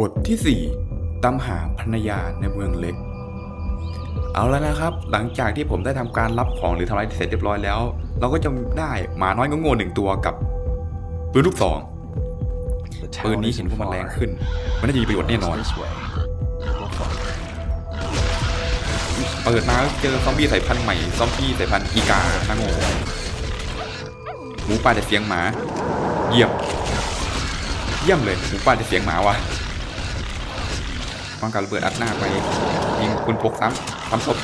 บทที่ 4ตามหาภรรยาในเมืองเล็ก เอาแล้วนะครับ หลังจากที่ผมได้ทำการรับของหรือทำอะไรเสร็จเรียบร้อยแล้ว เราก็จะได้หมาน้อยงโง่ๆหนึ่งตัวกับปืนลูกซองปืนนี้เห็นว่ามันแรงขึ้น มันน่าจะมีประโยชน์แน่นอน เปิดมาเจอซอมบี้สายพันธุ์ใหม่ซอมบี้สายพันธุ์อีกานาโง่หมูป่าแต่เสียงหมา เยี่ยม เยี่ยมเลยหมูป่าแต่เสียงหมาวะ วางการระเบิดอัดหน้าไปยิงคุณพกซ้ำซ้ำศพ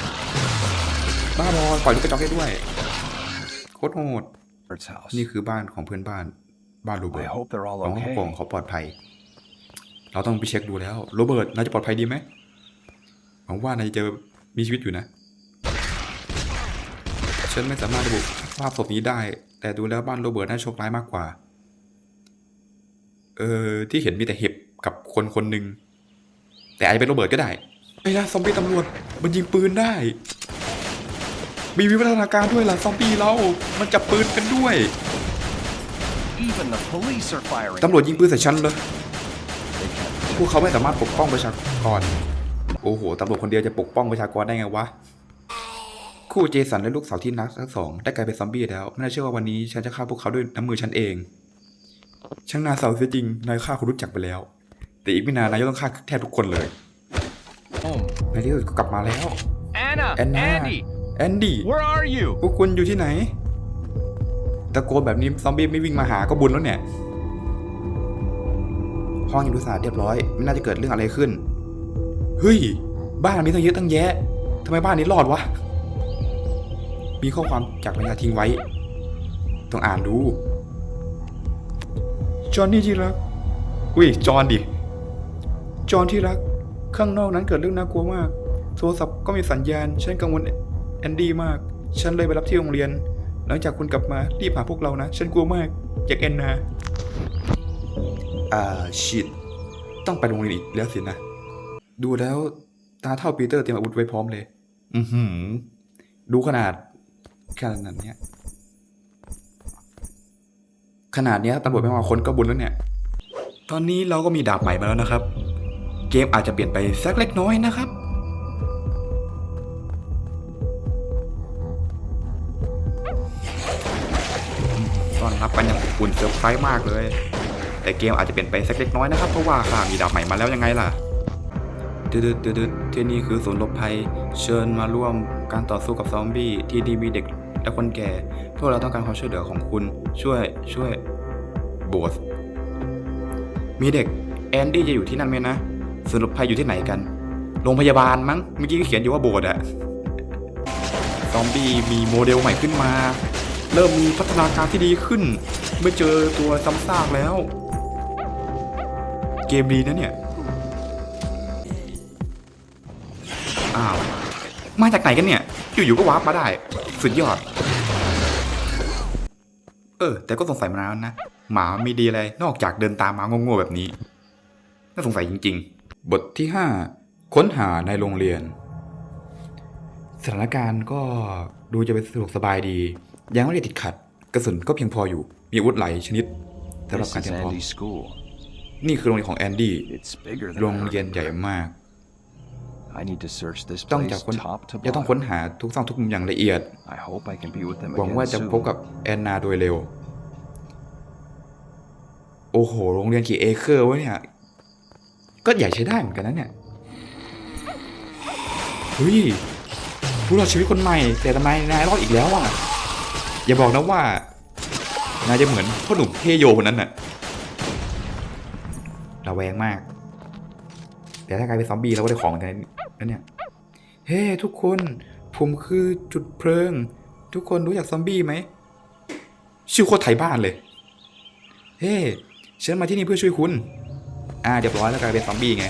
บ้าบอปล่อยลูกกระจอกได้ด้วยโคตรโหดนี่คือบ้านของเพื่อนบ้าน บ้านโรเบิร์ I ต hope they're ห all วังว่า okay. ปองเขาปลอดภัย เราต้องไปเช็คดูแล้วโรเบิร์ตนายจะปลอดภัยดีไหมหวังว่านายจะมีชีวิตอยู่นะฉันไม่สามารถระบุสภาพศพนี้ได้ แต่ดูแล้วบ้านโรเบิร์ตน่าโชคร้ายมากกว่า เออที่เห็นมีแต่เห็บกับคนคนหนึ่ง แต่อาจจะเป็นโรเบิร์ตก็ได้ไอ้นะซอมบี้ตำรวจมันยิงปืนได้ มีวิวัฒนาการด้วยล่ะซอมบี้เรามันจับปืนกันด้วย Even the police are firing. ตำรวจยิงปืนใส่ฉันเลย They can't พวกเขาไม่สามารถปกป้องประชากร โอ้โหตำรวจคนเดียวจะปกป้องประชากรได้ไงวะ คู่เจสันและลูกสาวที่นักทั้งสองได้กลายเป็นซอมบี้แล้ว ไม่น่าเชื่อว่าวันนี้ฉันจะฆ่าพวกเขาด้วยน้ำมือฉันเอง ช่างน่าเศร้าเสียจริง นายฆ่าคนรู้จักไปแล้ว แต่อีกไม่นานนายก็ต้องฆ่าแทบทุกคนเลย home. ในที่สุดก็กลับมาแล้ว Anna, แอนนา Andy, แอนดี้ where are you? พวกคุณอยู่ที่ไหน ตะโกนแบบนี้ซอมบี้ไม่วิ่งมาหาก็บุญแล้วเนี่ย ห้องยังดูสะอาดเรียบร้อย ไม่น่าจะเกิดเรื่องอะไรขึ้น เฮ้ย บ้านมีตั้งเยอะตั้งแยะทำไมบ้านนี้รอดวะ มีข้อความจากภรรยาทิ้งไว้ ต้องอ่านดู จอห์นนี่ที่รักอุ้ย จอห์นดิ จอห์นที่รัก ข้างนอกนั้นเกิดเรื่องน่ากลัวมาก โทรศัพท์ก็มีสัญญาณ ฉันกังวลแอนดี้มาก ฉันเลยไปรับที่โรงเรียน หลังจากคุณกลับมารีบหาพวกเรานะ ฉันกลัวมาก อยากแอนนา อ่า ชิด ต้องไปโรงเรียนอีกแล้วสินะ ดูแล้ว ตาเท่าปีเตอร์เตรียมอาวุธไว้พร้อมเลย อือหือ ดูขนาดขนาดเนี้ย ขนาดเนี้ยตำรวจไม่มาคนก็บุญแล้วเนี่ย ตอนนี้เราก็มีดาบใหม่มาแล้วนะครับ เกมอาจจะเปลี่ยนไปสักเล็กน้อยนะครับต้อนรับกันอย่างอุ่นเซอร์ไพรส์มากเลย แต่เกมอาจจะเปลี่ยนไปสักเล็กน้อยนะครับ เพราะว่าข้ามีดาบใหม่มาแล้วยังไงล่ะตืดตืดที่นี่คือศูนย์ลบภัย เชิญมาร่วมการต่อสู้กับซอมบี้ที่นี่มีเด็กและคนแก่ พวกเราต้องการความช่วยเหลือของคุณช่วยช่วยโบสมีเด็กแอนดี้จะอยู่ที่นั่นไหมนะ ศูนย์หลบภัยอยู่ที่ไหนกัน โรงพยาบาลมั้ง เมื่อกี้ก็เขียนอยู่ว่าโบสถ์อะซอมบี้มีโมเดลใหม่ขึ้นมา เริ่มมีพัฒนาการที่ดีขึ้นเมื่อเจอตัวซ้ำซากแล้ว เกมดีนะเนี่ย อ้าว มาจากไหนกันเนี่ย อยู่ๆก็วาร์ปมาได้ สุดยอด เออ แต่ก็สงสัยมานานแล้วนะ หมามีดีอะไร นอกจากเดินตามหมาโง่ๆแบบนี้ น่าสงสัยจริง ๆ บทที่ 5 ค้นหาในโรงเรียน สถานการณ์ก็ดูจะเป็นสะดวกสบายดี ยังไม่ได้ติดขัด กระสุนก็เพียงพออยู่ มีอาวุธหลายชนิดสำหรับ This การ is เตรียมพร้อม Andy's school. นี่คือโรงเรียนของแอนดี้ It's bigger โร than ง I เรียน remember. ใหญ่มาก I need to search this ต้อง place จากค้น top to จะต้องค้น bottom. หาทุกซอกทุกมุมอย่างละเอียด I hope I can be with them หวังว่า again จะ soon. พบกับแอนนาโดยเร็ว โอ้โห โรงเรียนกี่เอเคอร์วะเนี่ย ก็ใหญ่ใช้ได้เหมือนกันนะเนี่ยเฮ้ยผู้รอดชีวิตคนใหม่ แต่ทำไมนายรอดอีกแล้วอะอย่าบอกนะว่านายจะเหมือนพ่อหนุ่มเทโยคนนั้นน่ะระแวงมากแต่ถ้ากลายเป็นซอมบี้เราก็ได้ของเหมือนกันนั่นเนี่ยเฮ้ทุกคนผมคือจุดเพลิง ทุกคนรู้จักซอมบี้ไหมชื่อโคตรไทยบ้านเลย เฮ้ฉันมาที่นี่เพื่อช่วยคุณ อ่าเรียบร้อยแล้วกลายเป็นซอมบี้ไง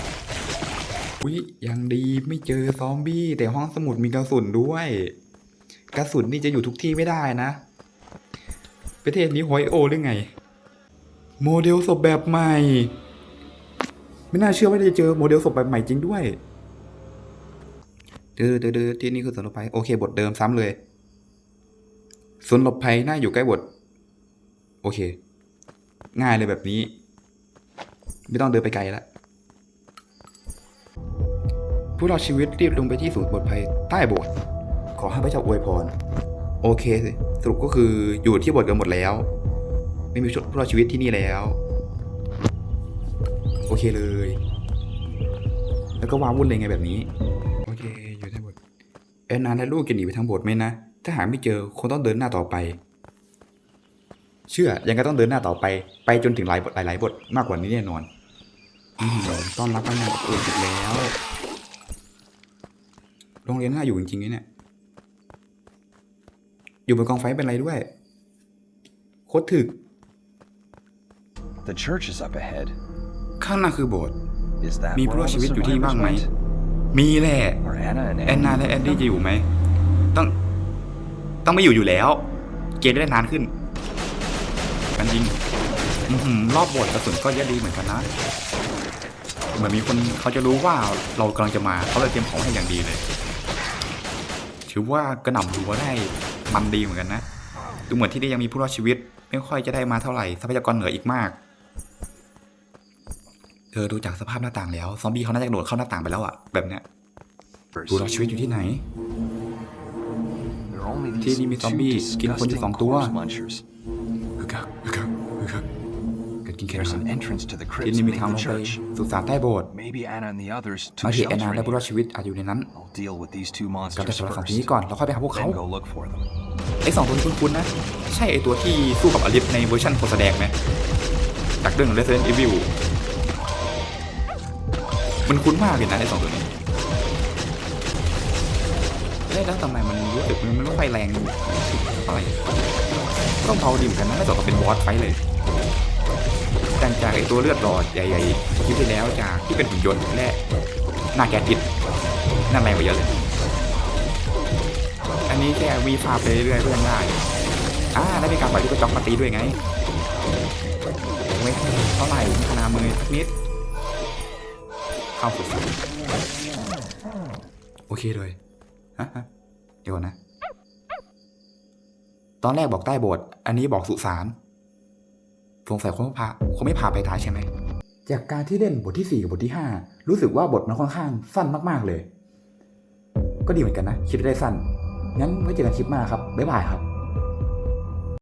อุ๊ยยังดีไม่เจอซอมบี้ แต่ห้องสมุดมีกระสุนด้วย กระสุนนี่จะอยู่ทุกที่ไม่ได้นะ ประเทศนี้หอยโอหรือไง โมเดลศพแบบใหม่ ไม่น่าเชื่อว่าจะเจอโมเดลศพแบบใหม่จริงด้วยเดือดเดือที่นี่คือสวนหลบภัยโอเคบทเดิมซ้ำเลยสวนหลบภัยน่าอยู่ใกล้บท โอเค ง่ายเลยแบบนี้ ไม่ต้องเดินไปไกลแล้วผู้รอดชีวิตรีบลงไปที่ศูนย์ปลอดภัยใต้โบสถ์ขอให้พระเจ้าอวยพร โอเค สรุปก็คืออยู่ที่โบสถ์กันหมดแล้ว ไม่มีผู้รอดชีวิตที่นี่แล้ว โอเคเลย แล้วก็ว้าวุ่นเลยไงแบบนี้ โอเค อยู่ในโบสถ์แอนนาและลูกจะหนีไปทางโบสถ์ไหมนะ ถ้าหาไม่เจอคงต้องเดินหน้าต่อไป เชื่อยังก็ต้องเดินหน้าต่อไป ไปจนถึงหลายบทหลายๆบทมากกว่านี้แน่นอน ต้อนรับพนักงานอื่นอีกแล้ว โรงเรียนน่าอยู่จริงๆนะเนี่ย อยู่บนกองไฟเป็นไรด้วย โคตรถึก The church is up ahead. ข้างหน้าคือโบสถ์ Is that มี where ผู้รอ all ด the ชีวิตอยู่ที่นี่บ้างไหม survivors went? มีแหละ Are Anna and แอนนา Andy และแอนดี้จะอยู่ไหม ต้อง ต้องไม่อยู่อยู่แล้ว เกมได้นานขึ้นกันจริงอื้อหือรอบบทกระสุนก็เยอะดีเหมือนกันนะ เหมือนมีคนเขาจะรู้ว่าเรากำลังจะมาเขาเลยเตรียมของให้อย่างดีเลย ถือว่ากระหน่ำรัวได้มันดีเหมือนกันนะ ดูเหมือนที่นี่ยังมีผู้รอดชีวิต ไม่ค่อยจะได้มาเท่าไหร่ทรัพยากรเหลืออีกมากเธอดูจากสภาพหน้าต่างแล้วซอมบี้เขาน่าจะโดดเข้าหน้าต่างไปแล้วอะแบบเนี้ยผู้รอดชีวิตอยู่ที่ไหน There are only ที่ these นี่มีซอม two บี้กินคนอยู่ disgusting สองตัว There's นั้น an entrance to the ที่ crypts นี่มี beneath ทางล the งไป church. สุสานใต้โบสถ์ Maybe Anna and the others บาง took ทีแอนนา shelter และ in ผู้รอด here. ชีวิตอาจอยู่ในนั้น I'll deal with these two กับแต่ monsters สำหรับสอง first. ทีนี้ก่อนแล้วค่อยไปหาพวกเขา Then go look for them. ไอ้สองตัวนี้คุ้นๆนะ ใช่ไอ้ตัวที่สู้กับอลิสในเวอร์ชันคนแสดงไหมจากเรื่อง Resident Evil มันคุ้นมากเลยนะไอ้สองตัวนี้เอ๊ะแล้วทำไมมันรู้สึกมันไม่ค่อยแรงอะไรก็เบาดีเหมือนกันนะไม่ต่กับเป็นบอสไฟท์เลยแต่จาก ไอ้ตัวเลือดหลอดใหญ่ๆคลิปที่แล้วจากที่เป็นหุ่นยนต์และหน้าแกติดหนั่นแรงกว่าเยอะเลย อันนี้แค่วีฟาไปเรื่อยๆก็ยังได้อ่าได้มีการปล่อยลูกกระจอกมาตีด้วยไงไม่เท่าไหร่พัฒนามือสักนิดเข้าสุดโอเคเลยฮะเดี๋ยวก่อนนะ ตอนแรกบอกใต้โบสถ์อันนี้บอกสุสาน สงสัยคงไม่พาคงไม่พาไปตายใช่ไหม จากการที่เล่นบทที่ 4 กับบทที่ 5 รู้สึกว่าบทมันค่อนข้างสั้นมากๆเลย ก็ดีเหมือนกันนะ คิดได้สั้น งั้นไว้เจอกันคลิปหน้าครับ บ๊ายบายครับ